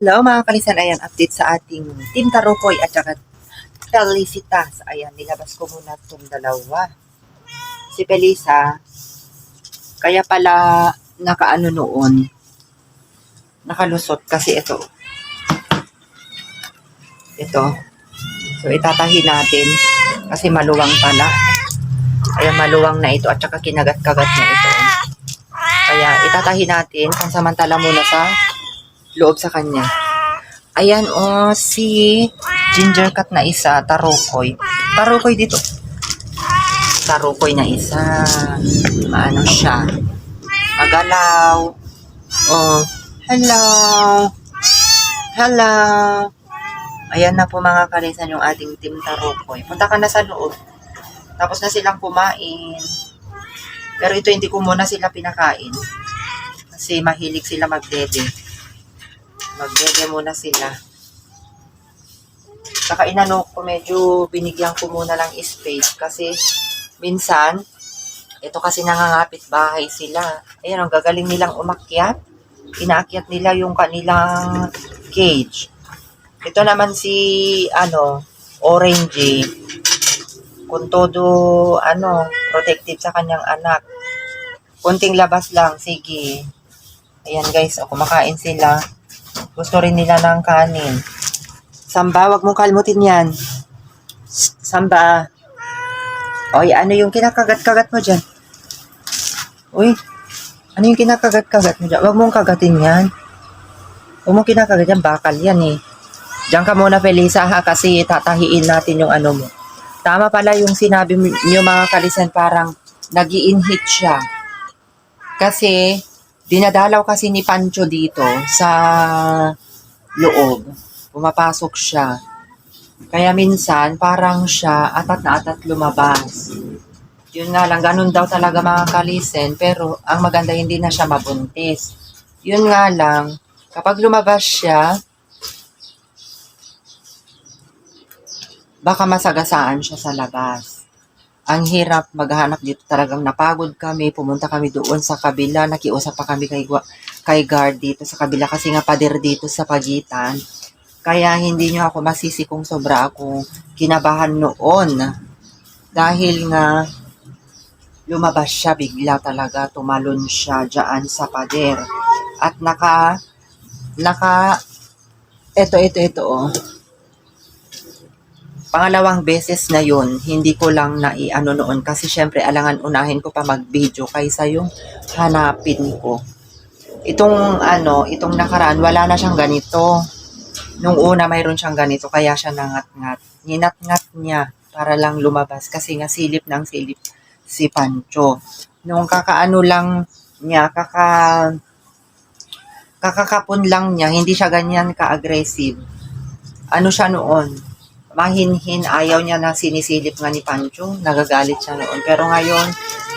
Hello mga kalisan, ayan, update sa ating Team Tarokoy at saka Felicitas. Ayan, nilabas ko muna itong dalawa. Si Felisa, kaya pala nakaano noon, nakalusot kasi ito. Ito. So, itatahi natin kasi maluwang pala. Ayan, maluwang na ito at saka kinagat-kagat na ito. Kaya itatahi natin pansamantala muna sa loob sa kanya. Ayan o, oh, si ginger cat na isa, tarukoy. Tarukoy dito. Tarukoy na isa. Maano siya? Magalaw. Oh, hello. Hello. Ayan na po mga kalisan yung ating team tarukoy. Punta ka na sa loob. Tapos na silang kumain. Pero ito hindi ko muna sila pinakain. Kasi mahilig sila magdede. Magdede muna sila. Saka inano ko medyo binigyan ko muna lang space kasi minsan ito kasi nangangapit bahay sila. Ayan, ang gagaling nilang umakyat. Inaakyat nila yung kanilang cage. Ito naman si ano, Orange. Kung todo ano, protective sa kanyang anak. Kunting labas lang, sige. Ayan guys, oh, kumakain sila. Gusto rin nila ng kanin. Samba, wag mong kalmutin yan. Samba. Oy, ano yung kinakagat-kagat mo dyan? Uy, ano yung kinakagat-kagat mo dyan? Wag mong kagatin yan. Huwag mong kinakagat yan, bakal yan eh. Diyan ka muna, Felisa, ha, kasi tatahiin natin yung ano mo. Tama pala yung sinabi niyo mga kalisan, parang nag siya. Kasi, dinadalaw kasi ni Pancho dito sa loob. Pumapasok siya. Kaya minsan, parang siya atat na atat lumabas. Yun nga lang, ganun daw talaga mga kalisen, pero ang maganda hindi na siya mabuntis. Yun nga lang, kapag lumabas siya, baka masagasaan siya sa labas. Ang hirap maghanap dito talagang napagod kami, pumunta kami doon sa kabila, nakiusap pa kami kay, kay guard dito sa kabila kasi nga pader dito sa pagitan. Kaya hindi nyo ako masisi kung sobra ako kinabahan noon. Dahil nga lumabas siya bigla talaga, tumalon siya dyan sa pader. At naka, naka, eto, eto, eto, oh pangalawang beses na yun, hindi ko lang naiano noon kasi syempre alangan unahin ko pa mag-video kaysa yung hanapin ko. Itong ano, itong nakaraan, wala na siyang ganito. Nung una mayroon siyang ganito, kaya siya nangat-ngat. Ninat-ngat niya para lang lumabas kasi nga silip ng silip si Pancho. Nung kakaano lang niya, kaka kakakapon lang niya, hindi siya ganyan ka-aggressive. Ano siya noon? Mahinhin, ayaw niya na sinisilip nga ni Pancho, nagagalit siya noon. Pero ngayon,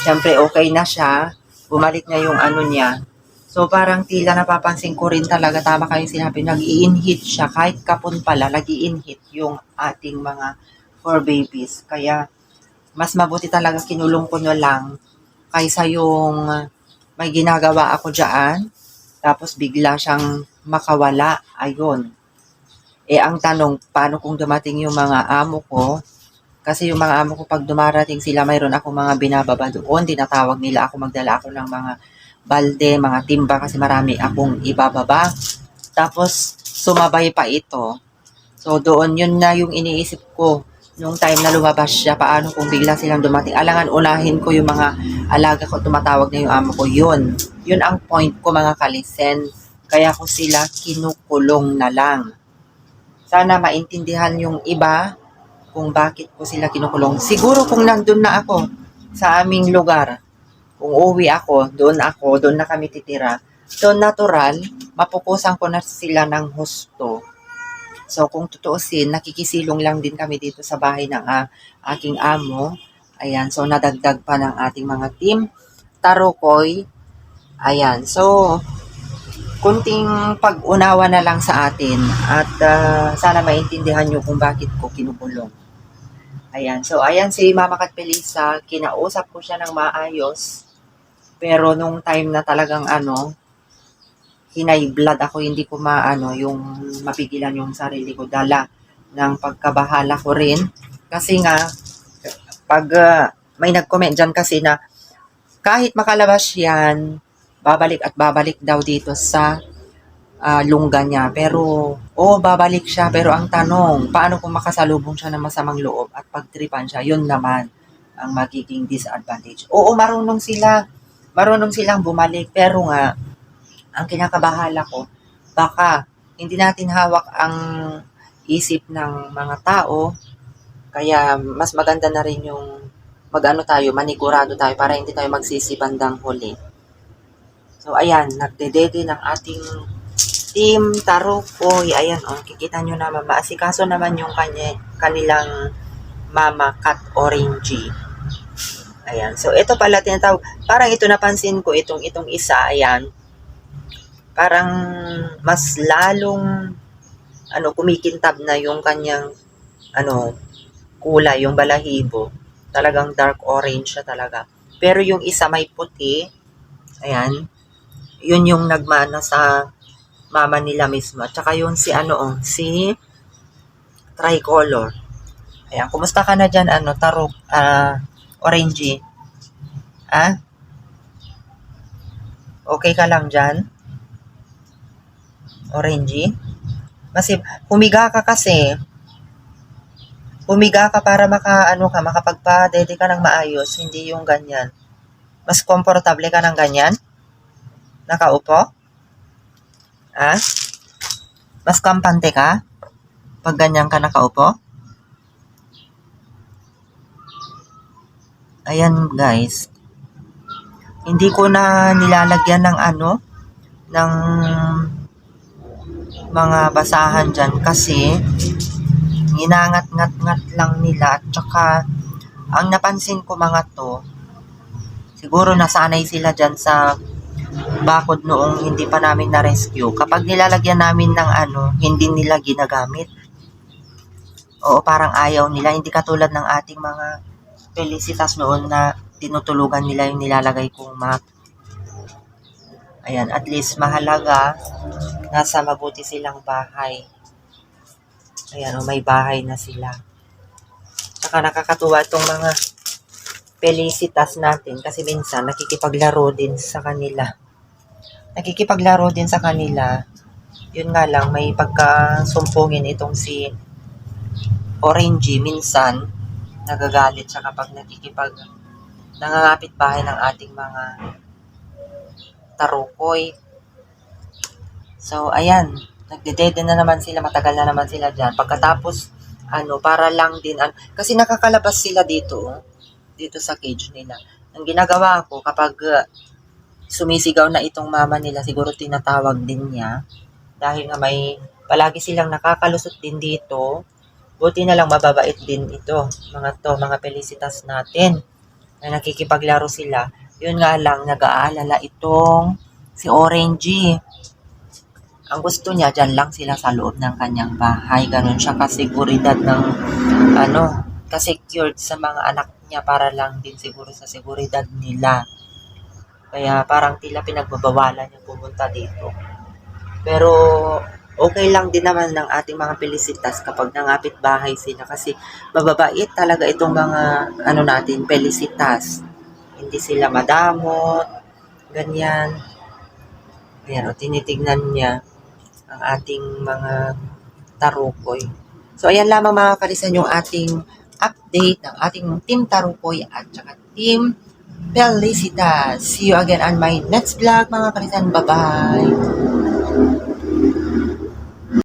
syempre okay na siya, bumalik niya yung ano niya. So parang tila napapansin ko rin talaga, tama kayong sinabi, nag hit siya, kahit kapon pala, nag hit yung ating mga four babies. Kaya mas mabuti talaga kinulong ko na lang kaysa yung may ginagawa ako dyan, tapos bigla siyang makawala, ayun eh, ang tanong, paano kung dumating yung mga amo ko? Kasi yung mga amo ko, pag dumarating sila, mayroon ako mga binababa doon. Tinatawag nila ako, magdala ako ng mga balde, mga timba, kasi marami akong ibababa. Tapos, sumabay pa ito. So, doon, yun na yung iniisip ko nung time na lumabas siya, paano kung bigla silang dumating. Alangan, unahin ko yung mga alaga ko, tumatawag na yung amo ko. Yun. Yun ang point ko, mga kalisen. Kaya ko sila kinukulong na lang sana maintindihan yung iba kung bakit ko sila kinukulong. Siguro kung nandun na ako sa aming lugar, kung uwi ako, doon ako, doon na kami titira, so natural, mapupusan ko na sila ng husto. So kung tutuusin, nakikisilong lang din kami dito sa bahay ng uh, aking amo. Ayan, so nadagdag pa ng ating mga team. Tarokoy. Ayan, so kunting pag-unawa na lang sa atin at uh, sana maintindihan nyo kung bakit ko kinukulong. Ayan. So, ayan si Mama Katpelisa. Kinausap ko siya ng maayos. Pero nung time na talagang ano, hinay blood ako, hindi ko maano, yung mapigilan yung sarili ko. Dala ng pagkabahala ko rin. Kasi nga, pag ah, may nag-comment dyan kasi na kahit makalabas yan, babalik at babalik daw dito sa ah, lungga niya. Pero, oo, babalik siya. Pero ang tanong, paano kung makasalubong siya ng masamang loob at pagtripan siya? Yun naman ang magiging disadvantage. Oo, marunong sila. Marunong silang bumalik. Pero nga, ang kinakabahala ko, baka hindi natin hawak ang isip ng mga tao. Kaya mas maganda na rin yung mag-ano tayo, manigurado tayo para hindi tayo magsisi bandang huli. So, ayan, nagdedede ng ating team Tarukoy. Ayan, oh, kikita nyo naman. Maasikaso naman yung kanya, kanilang mama cat orangey. Ayan. So, ito pala tinatawag. Parang ito napansin ko, itong, itong isa, ayan. Parang mas lalong ano, kumikintab na yung kanyang ano, kulay, yung balahibo. Talagang dark orange siya talaga. Pero yung isa may puti, ayan, yun yung nagmana sa mama nila mismo. At saka yun si ano, oh, si tricolor. Ayan, kumusta ka na dyan, ano, tarok, ah, orangey? Ah? Okay ka lang dyan? Orangey? Kasi, humiga ka kasi. Humiga ka para maka, ano ka, makapagpa-dede ka ng maayos, hindi yung ganyan. Mas komportable ka ng ganyan? Nakaupo? Ah? Mas kampante ka? Pag ganyan ka nakaupo? Ayan guys. Hindi ko na nilalagyan ng ano, ng mga basahan dyan kasi ginangat-ngat-ngat lang nila at saka ang napansin ko mga to siguro nasanay sila dyan sa bakod noong hindi pa namin na-rescue. Kapag nilalagyan namin ng ano, hindi nila ginagamit. Oo, parang ayaw nila. Hindi katulad ng ating mga felicitas noon na tinutulugan nila yung nilalagay kong map. Ayan, at least mahalaga nasa mabuti silang bahay. Ayan, oh, may bahay na sila. Saka nakakatuwa itong mga felicitas natin kasi minsan nakikipaglaro din sa kanila. Nakikipaglaro din sa kanila. Yun nga lang, may pagkasumpungin itong si Orangey minsan nagagalit siya kapag nakikipag nangangapit bahay ng ating mga tarukoy. So, ayan. Nagdedede na naman sila. Matagal na naman sila dyan. Pagkatapos, ano, para lang din, an- kasi nakakalabas sila dito, oh, dito sa cage nila. Ang ginagawa ko, kapag uh, sumisigaw na itong mama nila, siguro tinatawag din niya. Dahil nga may, palagi silang nakakalusot din dito. Buti na lang mababait din ito, mga to, mga pelicitas natin. Na nakikipaglaro sila. Yun nga lang, nag-aalala itong si Orangey. Ang gusto niya, dyan lang sila sa loob ng kanyang bahay. Ganun siya kasiguridad ng, ano, kasecured sa mga anak niya para lang din siguro sa seguridad nila. Kaya parang tila pinagbabawalan niya pumunta dito. Pero okay lang din naman ng ating mga pelicitas kapag nangapit bahay sila kasi mababait talaga itong mga ano natin, pelicitas. Hindi sila madamot, ganyan. Ayan, o tinitignan niya ang ating mga tarukoy. So, ayan lamang mga kalisan yung ating update ng ating Team Tarukoy at saka Team Felicitas. See you again on my next vlog mga kalisan. Bye-bye!